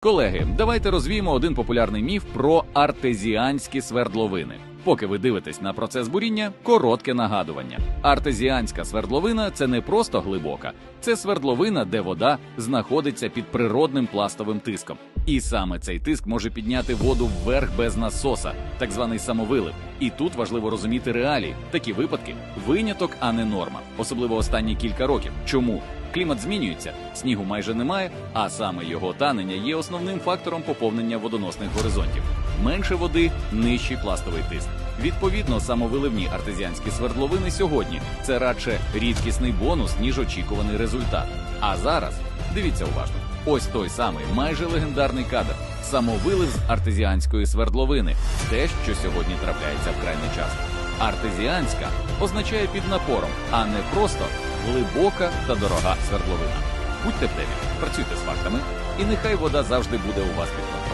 Колеги, давайте розвіємо один популярний міф про артезіанські свердловини. Поки ви дивитесь на процес буріння, коротке нагадування. Артезіанська свердловина це не просто глибока, це свердловина, де вода знаходиться під природним пластовим тиском. І саме цей тиск може підняти воду вверх без насоса, так званий самовилив. І тут важливо розуміти реалії. Такі випадки виняток, а не норма, особливо останні кілька років. Чому? Клімат змінюється, снігу майже немає, а саме його танення є основним фактором поповнення водоносних горизонтів. Менше води, нижчий пластовий тиск. Відповідно, самовиливні артезіанські свердловини сьогодні це радше рідкісний бонус, ніж очікуваний результат. А зараз дивіться уважно. Ось той самий майже легендарний кадр самовилив з артезіанської свердловини, те, що сьогодні трапляється вкрай нечасто. Артезіанська означає під напором, а не просто глибока та дорога свердловина. Будьте в темі, працюйте з фактами, і нехай вода завжди буде у вас під контролем.